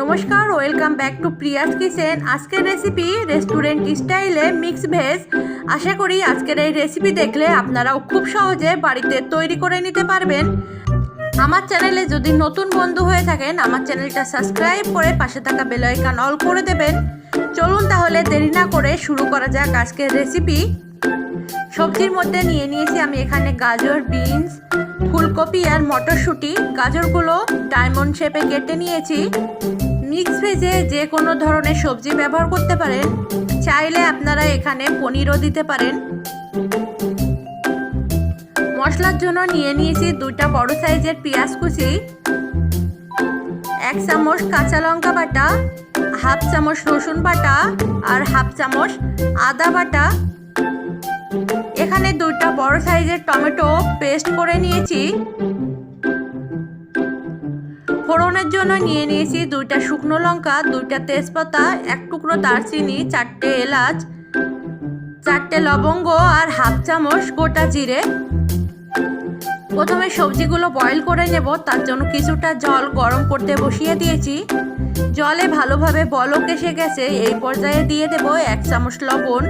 নমস্কার welcome back to Priya's kitchen আজকের recipe restaurant স্টাইলে মিক্স ভেজ আশা করি আজকের এই রেসিপি দেখলে আপনারাও খুব সহজে বাড়িতে তৈরি করে নিতে পারবেন। আমার চ্যানেলে যদি নতুন বন্ধু হয়ে থাকেন, আমার চ্যানেলটা সাবস্ক্রাইব করে পাশে থাকা বেল আইকন অল করে দেবেন। চলুন তাহলে দেরি না করে শুরু করা যাক আজকের রেসিপি সবজির মধ্যে নিয়ে নিয়েছি আমি এখানে গাজর বিনস ফুলকপি আর মটরশুঁটি, গাজরগুলো ডায়মন্ড শেপে কেটে নিয়েছি। মিক্স ভেজে যে কোনো ধরনের সবজি ব্যবহার করতে পারেন। চাইলে আপনারা এখানে পনিরও দিতে পারেন। মশলার জন্য নিয়ে নিয়েছি দুইটা বড় সাইজের পেঁয়াজ কুচি, এক চামচ কাঁচা লঙ্কা বাটা, হাফ চামচ রসুন বাটা আর হাফ চামচ আদা বাটা। এখানে দুইটা বড় সাইজের টমেটো পেস্ট করে নিয়েছি। ফোড়নের জন্য নিয়ে নিয়েছি দুইটা শুকনো লঙ্কা, দুইটা তেজপাতা, এক টুকরো দারচিনি, চারটে এলাচ, চারটে লবঙ্গ আর হাফ চামচ গোটা জিরে। প্রথমে সবজিগুলো বয়েল করে নেব, তার জন্য কিছুটা জল গরম করতে বসিয়ে দিয়েছি। জলে ভালোভাবে বলক এসে গেছে, এই পর্যায়ে দিয়ে দেব এক চামচ লবণ।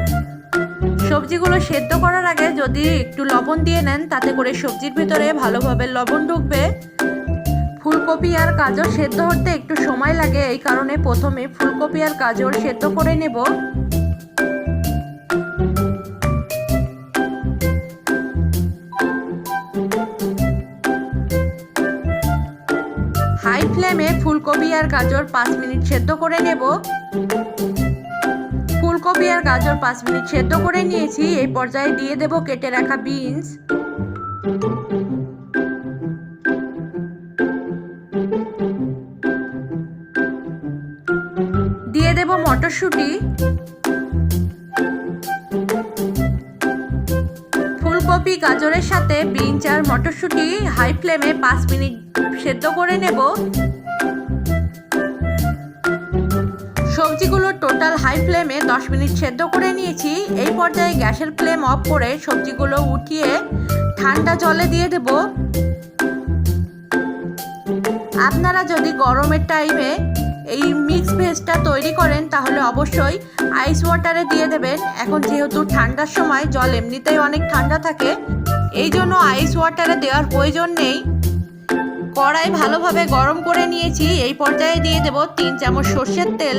সবজিগুলো সেদ্ধ করার আগে যদি একটু লবণ দিয়ে নেন, তাতে করে সবজির ভিতরে ভালোভাবে লবণ ঢুকবে। ফুলকপি আর গাজর সেদ্ধ হতে একটু সময় লাগে, এই কারণে প্রথমে ফুলকপি আর গাজর সেদ্ধ করে নেব। হাই ফ্লেমে ফুলকপি আর গাজর পাঁচ মিনিট সেদ্ধ করে নেব। ফুলকপি আর গাজর পাঁচ মিনিট সেদ্ধ করে নিয়েছি। এই পর্যায়ে দিয়ে দেব কেটে রাখা বিনস। দিয়ে দেব মটরশুঁটি। ফুলকপি, গাজরের সাথে বিনস আর মটরশুঁটি হাই ফ্লেমে পাঁচ মিনিট সেদ্ধ করে নেব। সবজিগুলো টোটাল হাই ফ্লেমে 10 মিনিট সেদ্ধ করে নিয়েছি। এই পর্যায়ে গ্যাসের ফ্লেম অফ করে সবজিগুলো উঠিয়ে ঠান্ডা জলে দিয়ে দেব। আপনারা যদি গরমের টাইমে এই মিক্স ভেজটা তৈরি করেন, তাহলে অবশ্যই আইস ওয়াটারে দিয়ে দেবেন। এখন যেহেতু ঠান্ডার সময়, জল এমনিতেই অনেক ঠান্ডা থাকে, এই জন্য আইস ওয়াটারে দেওয়ার প্রয়োজন নেই। কড়াই ভালোভাবে গরম করে নিয়েছি। এই পর্যায়ে দিয়ে দেব তিন চামচ সর্ষের তেল।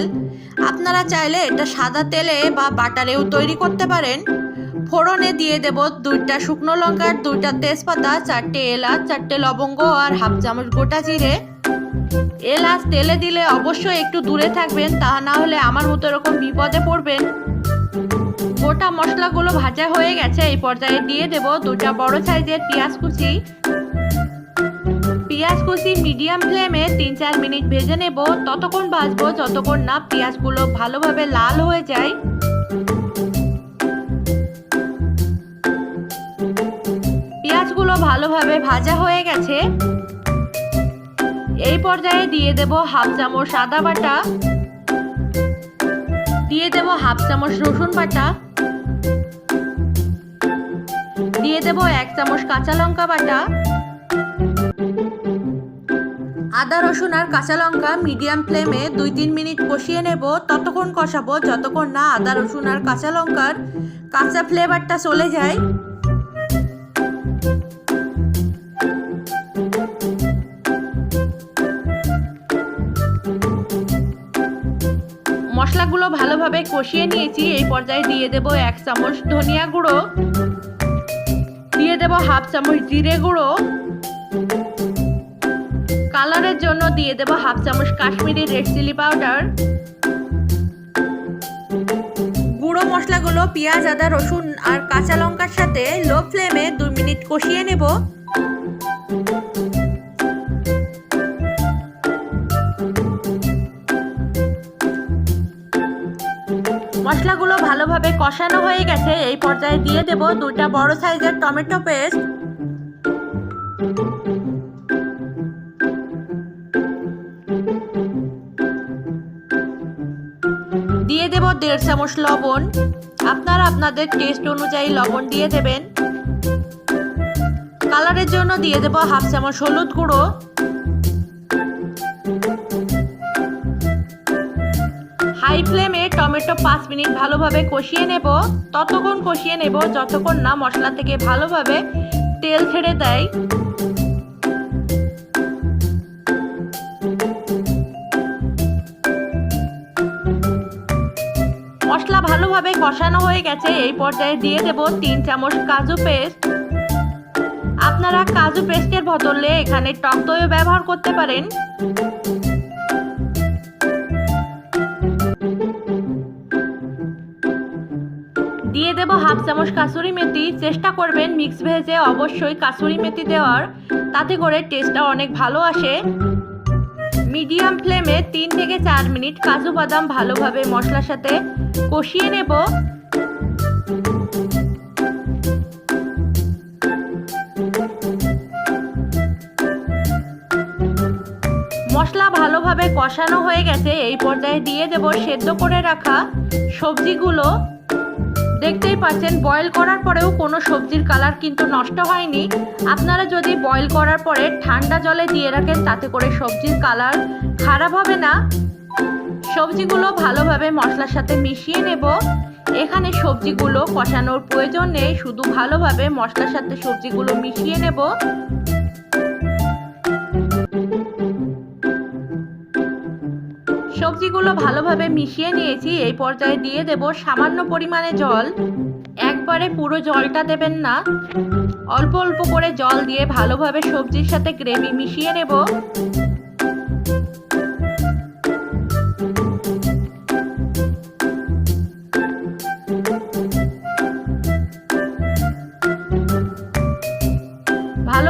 আপনারা চাইলে এটা সাদা তেলে বা বাটারেও তৈরি করতে পারেন। ফোড়নে দিয়ে দেব দুইটা শুকনো লঙ্কার, দুইটা তেজপাতা, চারটে এলাচ, চারটে লবঙ্গ আর হাফ চামচ গোটা জিরে। এলাচ তেলে দিলে অবশ্যই একটু দূরে থাকবেন, তা না হলে আমার মতো এরকম বিপদে পড়বেন। গোটা মশলাগুলো ভাজা হয়ে গেছে, এই পর্যায়ে দিয়ে দেব দুটা বড় সাইজের পেঁয়াজ কুচি। পেঁয়াজ কুচি মিডিয়াম ফ্লেমে তিন চার মিনিট ভেজে নেব। ততক্ষণ ভাজবো, যতক্ষণ না পেঁয়াজগুলো ভালোভাবে লাল হয়ে যায়। পেঁয়াজগুলো ভালোভাবে ভাজা হয়ে গেছে। এই পর্যায়ে দিয়ে দেব হাফ চামচ সাদা বাটা। দিয়ে দেব হাফ চামচ রসুন বাটা। দিয়ে দেব এক চামচ কাঁচা লঙ্কা বাটা। আদা, রসুন আর কাঁচা লঙ্কা মিডিয়াম ফ্লেমে দুই তিন মিনিট কষিয়ে নেব। ততক্ষণ কষাবো, যতক্ষণ না আদা, রসুন আর কাঁচা লঙ্কার কাঁচা ফ্লেভারটা চলে যায়। মশলাগুলো ভালোভাবে কষিয়ে নিয়েছি। এই পর্যায়ে দিয়ে দেব এক চামচ ধনিয়া গুঁড়ো। দিয়ে দেব হাফ চামচ জিরে গুঁড়ো। কালারের জন্য দিয়ে দেব হাফ চামচ কাশ্মীরি রেড চিলি পাউডার। গুঁড়ো মশলাগুলো পেঁয়াজ আদা রসুন আর কাঁচা লঙ্কার সাথে লো ফ্লেমে দুই মিনিট কষিয়ে নেব। মশলাগুলো ভালোভাবে কষানো হয়ে গেছে এই পর্যায়ে দিয়ে দেব দুইটা বড় সাইজের টমেটো পেস্ট। দেড় চামচ লবণ। আপনারা আপনাদের টেস্ট অনুযায়ী লবণ দিয়ে দেবেন। কালারের জন্য দিয়ে দেব হাফ চামচ হলুদ গুঁড়ো। হাই ফ্লেমে টমেটো পাঁচ মিনিট ভালোভাবে কষিয়ে নেব। ততক্ষণ কষিয়ে নেব, যতক্ষণ না মশলা থেকে ভালোভাবে তেল ছেড়ে দেয়। ভালোভাবে কষানো হয়ে গেছে। এই পর্যায়ে দিয়ে দেব তিন চামচ কাজু পেস্ট। আপনারা কাজু পেস্টের বদলে এখানে টক দইও ব্যবহার করতে পারেন। দিয়ে দেব হাফ চামচ কাসুরি মেথি। চেষ্টা করবেন মিক্স ভেজে অবশ্যই কাসুরি মেথি দেওয়ার। তাতে করে টেস্টটা অনেক ভালো আসে। মিডিয়াম ফ্লেমে তিন থেকে চার মিনিট কাজু বাদাম ভালোভাবে মশলার সাথে কষিয়ে নেব। মশলা ভালোভাবে কষানো হয়ে গেছে, এই পর্যায়ে দিয়ে দেব সেদ্ধ করে রাখা সবজিগুলো। দেখতেই পাচ্ছেন বয়েল করার পরেও কোনো সবজির কালার কিন্তু নষ্ট হয়নি। আপনারা যদি বয়েল করার পরে ঠান্ডা জলে দিয়ে রাখেন, তাতে করে সবজির কালার খারাপ হবে না। সবজিগুলো ভালোভাবে মশলার সাথে মিশিয়ে নেব। এখানে সবজিগুলো কষানোর প্রয়োজন নেই, শুধু ভালোভাবে মশলার সাথে সবজিগুলো মিশিয়ে নেব। সবজিগুলো ভালোভাবে মিশিয়ে নিয়েছি। এই পর্যায়ে দিয়ে দেব সামান্য পরিমাণে জল। একবারে পুরো জলটা দেবেন না। অল্প অল্প করে জল দিয়ে ভালোভাবে সবজির সাথে গ্রেভি মিশিয়ে নেব।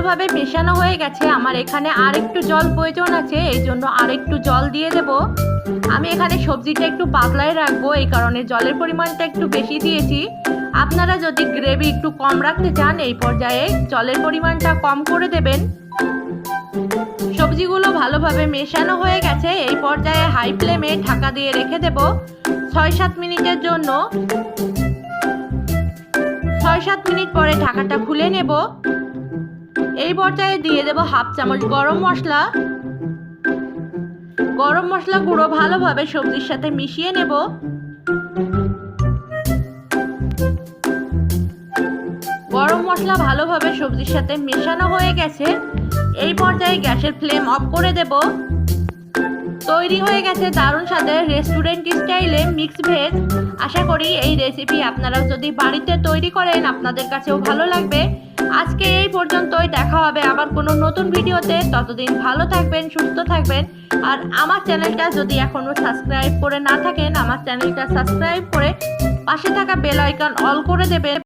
ভালোভাবে মেশানো হয়ে গেছে। আমার এখানে আর একটু জল প্রয়োজন আছে, এই জন্য আর একটু জল দিয়ে দেব। আমি এখানে সবজিটা একটু পাতলায় রাখব, এই কারণে জলের পরিমাণটা একটু বেশি দিয়েছি। আপনারা যদি গ্রেভি একটু কম রাখতে চান, এই পর্যায়ে জলের পরিমাণটা কম করে দেবেন। সবজিগুলো ভালোভাবে মেশানো হয়ে গেছে, এই পর্যায়ে হাই ফ্লেমে ঢাকা দিয়ে রেখে দেব ছয় সাত মিনিটের জন্য। ছয় সাত মিনিট পরে ঢাকাটা খুলে নেব। এই পর্যায়ে দিয়ে দেব হাফ চামচ গরম মশলা। গরম মশলা গুঁড়ো ভালোভাবে সবজির সাথে মিশিয়ে নেব। গরম মশলা ভালোভাবে সবজির সাথে মেশানো হয়ে গেছে। এই পর্যায়ে গ্যাসের ফ্লেম অফ করে দেব। তৈরি হয়ে গেছে দারুণ স্বাদের রেস্টুরেন্ট স্টাইলে মিক্স ভেজ আশা করি এই রেসিপি আপনারা যদি বাড়িতে তৈরি করেন, আপনাদের কাছেও ভালো লাগবে। আজকে এই পর্যন্তই, দেখা হবে আবার কোনো নতুন ভিডিওতে। ততদিন ভালো থাকবেন, সুস্থ থাকবেন। আর আমার চ্যানেলটা যদি এখনও সাবস্ক্রাইব করে না থাকেন, আমার চ্যানেলটা সাবস্ক্রাইব করে পাশে থাকা বেল আইকন অল করে দেবেন।